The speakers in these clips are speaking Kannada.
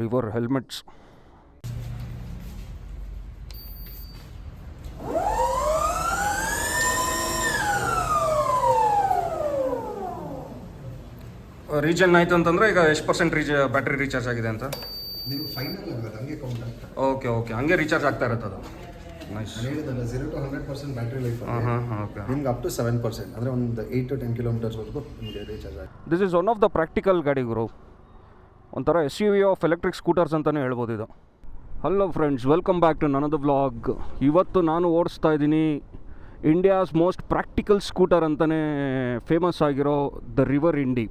ರಿವರ್ ಹೆಲ್ಮೆಟ್ಸ್ ರೀಜನ್ ಆಯ್ತು ಅಂತಂದ್ರೆ ಈಗ ಎಷ್ಟು ಪರ್ಸೆಂಟ್ ರೀಚ್ ಬ್ಯಾಟ್ರಿ ರೀಚಾರ್ಜ್ ಆಗಿದೆ ಅಂತ? ನೀವು ಫೈನಲ್ ಹಂಗೆ ಕೌಂಟ್ ಆಗ್ತದೆ ಓಕೆ ಓಕೆ ಹಂಗೆ ರೀಚಾರ್ಜ್ ಆಗ್ತಾ ಇರುತ್ತೆ ಅದು. ನೈಸ್ ನಾನು ಹೇಳಿದಲ್ಲ zero to hundred percent battery life ಹಾಂ ಹಾಂ ಹಾಂ ಓಕೆ ನಿಮ್ಗೆ ಅಪ್ ಟು ಸೆವೆನ್ ಪರ್ಸೆಂಟ್ ಅಂದರೆ ಒಂದು ಏಯ್ಟ್ ಟು ಟೆನ್ ಕಿಲೋಮೀಟರ್ಸ್ವರೆಗೂ ನಿಮಗೆ ರೀಚಾರ್ಜ್ ಆಗುತ್ತೆ. This is one of the practical ಗಾಡಿ ಗುರು. ಒಂಥರ S U V of electric scooters ಅಂತಲೇ ಹೇಳ್ಬೋದು ಇದು. Hello friends welcome back to ನನ್ನದು ವ್ಲಾಗ್ ಇವತ್ತು ನಾನು ಓಡಿಸ್ತಾ ಇದ್ದೀನಿ ಇಂಡಿಯಾಸ್ ಮೋಸ್ಟ್ ಪ್ರಾಕ್ಟಿಕಲ್ ಸ್ಕೂಟರ್ ಅಂತಲೇ ಫೇಮಸ್ ಆಗಿರೋ ದ ರಿವರ್ ಇಂಡಿ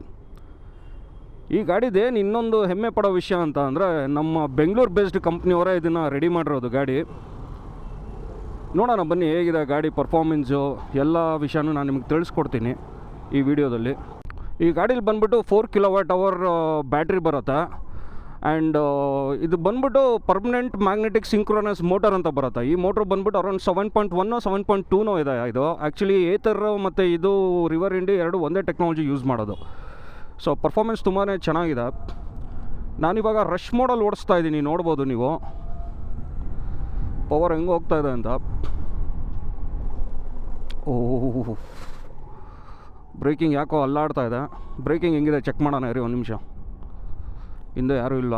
ಈ ಗಾಡಿದೇನು ಇನ್ನೊಂದು ಹೆಮ್ಮೆ ಪಡೋ ವಿಷಯ ಅಂತ ಅಂದರೆ ನಮ್ಮ ಬೆಂಗಳೂರು ಬೇಸ್ಡ್ ಕಂಪ್ನಿಯವರೇ ಇದನ್ನು ರೆಡಿ ಮಾಡಿರೋದು ಗಾಡಿ. ನೋಡೋಣ ಬನ್ನಿ ಹೇಗಿದೆ ಗಾಡಿ ಪರ್ಫಾರ್ಮೆನ್ಸು ಎಲ್ಲ ವಿಷಯನೂ ನಾನು ನಿಮಗೆ ತಿಳಿಸ್ಕೊಡ್ತೀನಿ ಈ ವಿಡಿಯೋದಲ್ಲಿ ಈ ಗಾಡೀಲಿ ಬಂದ್ಬಿಟ್ಟು ಫೋರ್ ಕಿಲೋವಾಟ್ ಅವರ್ ಬ್ಯಾಟ್ರಿ ಬರುತ್ತೆ. ಆ್ಯಂಡ್ ಇದು ಬಂದ್ಬಿಟ್ಟು ಪರ್ಮನೆಂಟ್ ಮ್ಯಾಗ್ನೆಟಿಕ್ ಸಿಂಕ್ರೋನಸ್ ಮೋಟರ್ ಅಂತ ಬರುತ್ತೆ. ಈ ಮೋಟ್ರ್ ಬಂದ್ಬಿಟ್ಟು ಅರೌಂಡ್ ಸೆವೆನ್ ಪಾಯಿಂಟ್ ಒನ್ನೋ ಸೆವೆನ್ ಪಾಯಿಂಟ್ ಟೂನೋ ಇದೆ ಇದು. ಆ್ಯಕ್ಚುಲಿ ಏತರ್ ಮತ್ತು ಇದು ರಿವರ್ ಇಂಡಿ ಎರಡು ಒಂದೇ ಟೆಕ್ನಾಲಜಿ ಯೂಸ್ ಮಾಡೋದು. ಸೊ ಪರ್ಫಾರ್ಮೆನ್ಸ್ ತುಂಬಾ ಚೆನ್ನಾಗಿದೆ. ನಾನಿವಾಗ ರಶ್ ಮೋಡಲ್ಲಿ ಓಡಿಸ್ತಾ ಇದ್ದೀನಿ, ನೋಡ್ಬೋದು ನೀವು. ಪವರ್ ಹೆಂಗೆ ಹೋಗ್ತಾ ಇದೆ ಅಂತ. ಓಹ್ ಬ್ರೇಕಿಂಗ್ ಯಾಕೋ ಅಲ್ಲಾಡ್ತಾ ಇದೆ. ಬ್ರೇಕಿಂಗ್ ಹೆಂಗಿದೆ? ಚೆಕ್ ಮಾಡೋಣ ಇರಿ ಒಂದು ನಿಮಿಷ. ಹಿಂದೆ ಯಾರೂ ಇಲ್ಲ.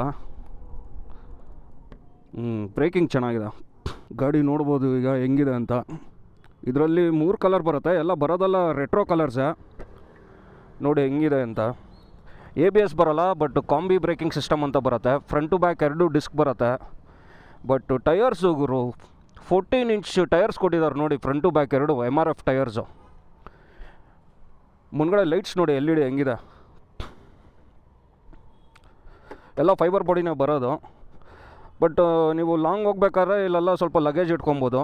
ಹ್ಞೂ ಬ್ರೇಕಿಂಗ್ ಚೆನ್ನಾಗಿದೆ. ಗಾಡಿ ನೋಡ್ಬೋದು ಈಗ ಹೆಂಗಿದೆ ಅಂತ. ಇದರಲ್ಲಿ ಮೂರು ಕಲರ್ ಬರುತ್ತೆ. ಎಲ್ಲ ಬರೋದೆಲ್ಲ ರೆಟ್ರೋ ಕಲರ್ಸೇ. ನೋಡಿ ಹೆಂಗಿದೆ ಅಂತ. ಎ ಬಿ ಎಸ್ ಬರೋಲ್ಲ, ಬಟ್ ಕಾಂಬಿ ಬ್ರೇಕಿಂಗ್ ಸಿಸ್ಟಮ್ ಅಂತ ಬರುತ್ತೆ. ಫ್ರಂಟ್ ಟು ಬ್ಯಾಕ್ ಎರಡು ಡಿಸ್ಕ್ ಬರುತ್ತೆ. ಬಟ್ ಟಯರ್ಸು ಗುರು ಫೋರ್ಟೀನ್ ಇಂಚ್ ಟಯರ್ಸ್ ಕೊಟ್ಟಿದ್ದಾರೆ ನೋಡಿ ಫ್ರಂಟ್ ಟು ಬ್ಯಾಕ್ ಎರಡು ಎಂ ಆರ್ ಎಫ್ ಟಯರ್ಸು ಮುಂದ್ಗಡೆ ಲೈಟ್ಸ್ ನೋಡಿ ಎಲ್ ಇ ಡಿ ಹೆಂಗಿದೆ. ಎಲ್ಲ ಫೈಬರ್ ಬಾಡಿನೇ ಬರೋದು. ಬಟ್ ನೀವು ಲಾಂಗ್ ಹೋಗ್ಬೇಕಾದ್ರೆ ಇಲ್ಲೆಲ್ಲ ಸ್ವಲ್ಪ luggage ಇಟ್ಕೊಬೋದು.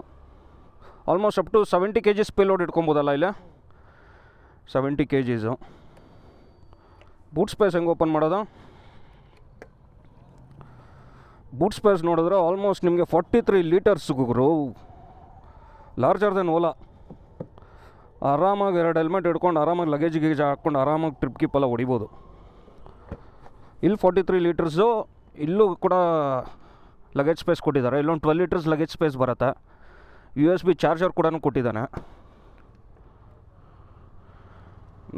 Almost up to seventy K Gs payload ಇಟ್ಕೊಬೋದಲ್ಲ ಇಲ್ಲ? Seventy K Gs boot space ಹೆಂಗೆ ಓಪನ್ ಮಾಡೋದು? ಬೂಟ್ ಸ್ಪೇಸ್ ನೋಡಿದ್ರೆ ಆಲ್ಮೋಸ್ಟ್ ನಿಮಗೆ ಫಾರ್ಟಿ ತ್ರೀ ಲೀಟರ್ಸ್ ಗುರು. ಲಾರ್ಜರ್ ದೆನ್ ಓಲಾ ಆರಾಮಾಗಿ ಎರಡು ಹೆಲ್ಮೆಟ್ ಹಿಡ್ಕೊಂಡು ಆರಾಮಾಗಿ ಲಗೇಜ್ ಗೀಜ್ ಹಾಕ್ಕೊಂಡು ಆರಾಮಾಗಿ ಟ್ರಿಪ್ ಗಿಪ್ ಎಲ್ಲ ಹೊಡಿಬೋದು. ಇಲ್ಲಿ ಫಾರ್ಟಿ ತ್ರೀ ಲೀಟರ್ಸು ಇಲ್ಲೂ ಕೂಡ ಲಗೇಜ್ ಸ್ಪೇಸ್ ಕೊಟ್ಟಿದ್ದಾರೆ. ಇಲ್ಲೊಂದು ಟ್ವೆಲ್ ಲೀಟರ್ಸ್ ಲಗೇಜ್ ಸ್ಪೇಸ್ ಬರುತ್ತೆ. ಯು ಎಸ್ ಬಿ ಚಾರ್ಜರ್ ಕೂಡ ಕೊಟ್ಟಿದ್ದಾನೆ.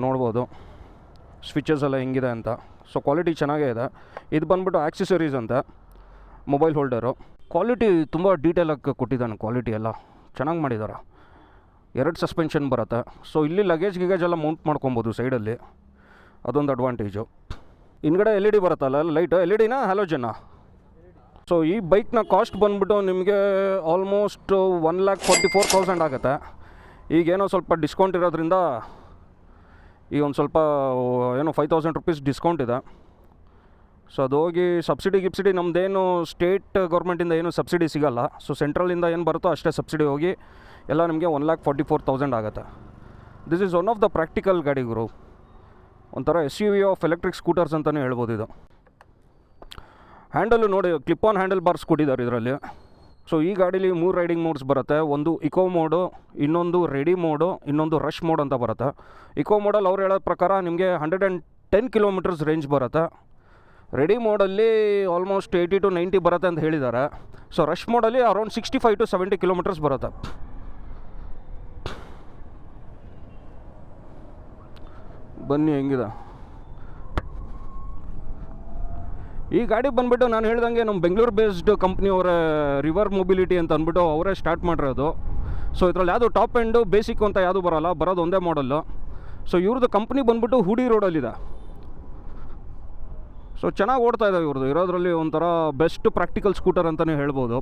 ನೋಡ್ಬೋದು. ಸ್ವಿಚಸ್ ಎಲ್ಲ ಹೆಂಗಿದೆ ಅಂತ. ಸೊ ಕ್ವಾಲಿಟಿ ಚೆನ್ನಾಗೇ ಇದೆ. ಇದು ಬಂದ್ಬಿಟ್ಟು ಆ್ಯಕ್ಸೆಸರೀಸ್ ಅಂತ ಮೊಬೈಲ್ ಹೋಲ್ಡರು ಕ್ವಾಲಿಟಿ ತುಂಬ ಡೀಟೇಲಾಗಿ ಕೊಟ್ಟಿದ್ದಾನೆ ಕ್ವಾಲಿಟಿ ಎಲ್ಲ. ಚೆನ್ನಾಗಿ ಮಾಡಿದ್ದಾರೆ ಎರಡು ಸಸ್ಪೆನ್ಷನ್ ಬರುತ್ತೆ. ಸೊ ಇಲ್ಲಿ ಲಗೇಜ್ ಗಿಗೇಜ್ ಎಲ್ಲ ಮೌಂಟ್ ಮಾಡ್ಕೊಬೋದು ಸೈಡಲ್ಲಿ ಅದೊಂದು ಅಡ್ವಾಂಟೇಜು ಹಿಂದ್ಗಡೆ ಎಲ್ ಇ ಡಿ ಬರುತ್ತಲ್ಲ ಲೈಟ್ ಎಲ್ ಇ ಡಿನ ಜನ ಸೊ ಈ ಬೈಕ್ನ ಕಾಸ್ಟ್ ಬಂದ್ಬಿಟ್ಟು ನಿಮಗೆ almost one lakh forty four thousand ಆಗುತ್ತೆ ಈಗೇನೋ ಸ್ವಲ್ಪ ಡಿಸ್ಕೌಂಟ್ ಇರೋದ್ರಿಂದ ಈಗ ಒಂದು ಸ್ವಲ್ಪ, ಏನೋ ಫೈವ್ ತೌಸಂಡ್ ರುಪೀಸ್ ಡಿಸ್ಕೌಂಟ್ ಇದೆ. ಸೊ ಅದು ಹೋಗಿ ಸಬ್ಸಿಡಿ ಗಿಬ್ಸಿಡಿ ನಮ್ಮದೇನು ಸ್ಟೇಟ್ ಗೌರ್ಮೆಂಟಿಂದ ಏನು ಸಬ್ಸಿಡಿ ಸಿಗಲ್ಲ. ಸೊ ಸೆಂಟ್ರಲಿಂದ ಏನು ಬರುತ್ತೋ ಅಷ್ಟೇ ಸಬ್ಸಿಡಿ ಹೋಗಿ ಎಲ್ಲ ನಿಮಗೆ one lakh forty four thousand ಆಗುತ್ತೆ. This is one of the practical ಗಾಡಿ ಗುರು ಒಂಥರ S U V of electric scooters ಅಂತಲೇ ಹೇಳ್ಬೋದು ಇದು. ಹ್ಯಾಂಡಲ್ಲು ನೋಡಿ ಕ್ಲಿಪ್ ಆನ್ ಹ್ಯಾಂಡಲ್ ಬಾರ್ಸ್ ಕೊಟ್ಟಿದ್ದಾರೆ ಇದರಲ್ಲಿ. ಸೊ ಈ ಗಾಡೀಲಿ ಮೂರು ರೈಡಿಂಗ್ ಮೋಡ್ಸ್ ಬರುತ್ತೆ. ಒಂದು ಇಕೋ ಮೋಡು ಇನ್ನೊಂದು ರೆಡಿ ಮೋಡು ಇನ್ನೊಂದು ರಶ್ ಮೋಡ್ ಅಂತ ಬರುತ್ತೆ. ಇಕೋ ಮೋಡಲ್ಲಿ ಅವ್ರು ಹೇಳೋ ಪ್ರಕಾರ ನಿಮಗೆ hundred and ten kilometres range ಬರುತ್ತೆ. ರೆಡಿ ಮೋಡಲ್ಲಿ ಆಲ್ಮೋಸ್ಟ್ ಏಯ್ಟಿ ಟು ನೈಂಟಿ ಬರುತ್ತೆ ಅಂತ ಹೇಳಿದ್ದಾರೆ. So rush ಮೋಡಲ್ಲಿ around sixty five to seventy kilometres ಬರುತ್ತೆ. ಬನ್ನಿ ಹೆಂಗಿದೆ? ಈ ಗಾಡಿ ಬಂದ್ಬಿಟ್ಟು ನಾನು ಹೇಳ್ದಂಗೆ ನಮ್ಮ ಬೆಂಗಳೂರು ಬೇಸ್ಡ್ ಕಂಪ್ನಿಯವರ ರಿವರ್ ಮೊಬಿಲಿಟಿ ಅಂತ ಅಂದ್ಬಿಟ್ಟು ಅವರೇ ಸ್ಟಾರ್ಟ್ ಮಾಡಿರೋದು ಸೊ ಇದರಲ್ಲಿ ಯಾವುದು ಟಾಪ್ ಎಂಡು ಬೇಸಿಕ್ ಅಂತ ಯಾವುದು ಬರೋಲ್ಲ, ಬರೋದು ಒಂದೇ ಮಾಡಲ್ಲು ಸೊ ಇವ್ರದ್ದು ಕಂಪ್ನಿ ಬಂದ್ಬಿಟ್ಟು ಹುಡಿ ರೋಡಲ್ಲಿದೆ ಸೊ ಚೆನ್ನಾಗಿ ಓಡ್ತಾ ಇದೆ ಇವ್ರದ್ದು ಇರೋದ್ರಲ್ಲಿ ಒಂಥರ ಬೆಸ್ಟ್ ಪ್ರಾಕ್ಟಿಕಲ್ ಸ್ಕೂಟರ್ ಅಂತಲೇ ಹೇಳ್ಬೋದು.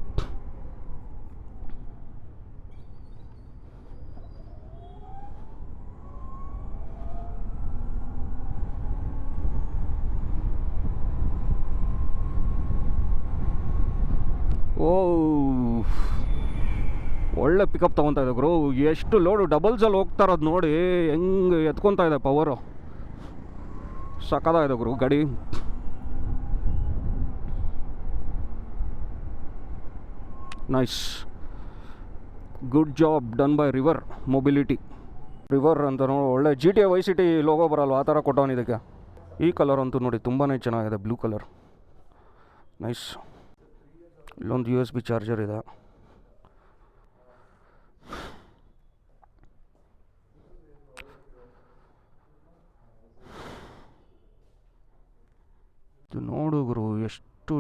ಒಳ್ಳೆ ಪಿಕಪ್ ತೊಗೊತಾ ಇದೆ ಗುರು. ಎಷ್ಟು ಲೋಡು ಡಬಲ್ಸಲ್ಲಿ ಹೋಗ್ತಾ ಇರೋದು ನೋಡಿ ಹೆಂಗೆ ಎತ್ಕೊತಾ ಇದೆ ಪವರು ಇದೆ ಗುರು, ಗಾಡಿ. Nice good job done by River Mobility River ಅಂತ ನೋಡಿ, ಒಳ್ಳೆ G T Y C T logo ಬರಲ್ವ? ಆ ಥರ ಕೊಟ್ಟವನು ಇದಕ್ಕೆ ಈ ಕಲರ್ ಅಂತೂ ನೋಡಿ ತುಂಬಾ ಚೆನ್ನಾಗಿದೆ ಬ್ಲೂ ಕಲರ್ ನೈಸ್ ಇಲ್ಲೊಂದು ಯು ಎಸ್ ಬಿ ಚಾರ್ಜರ್ ಇದೆ. ನೋಡು ಗುರು, ಎಷ್ಟು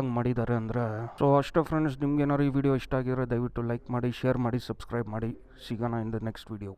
ಆಗಿ ಮಾಡಿದ್ದಾರೆ ಅಂದರೆ ಸೊ ಅಷ್ಟೇ ಫ್ರೆಂಡ್ಸ್ ನಿಮ್ಗೆ ಏನಾದ್ರು ಈ ವಿಡಿಯೋ ಇಷ್ಟ ಆಗಿದ್ರೆ ದಯವಿಟ್ಟು ಲೈಕ್ ಮಾಡಿ ಶೇರ್ ಮಾಡಿ ಸಬ್ಸ್ಕ್ರೈಬ್ ಮಾಡಿ. ಸಿಗೋಣ ಇನ್ ದ ನೆಕ್ಸ್ಟ್ ವಿಡಿಯೋ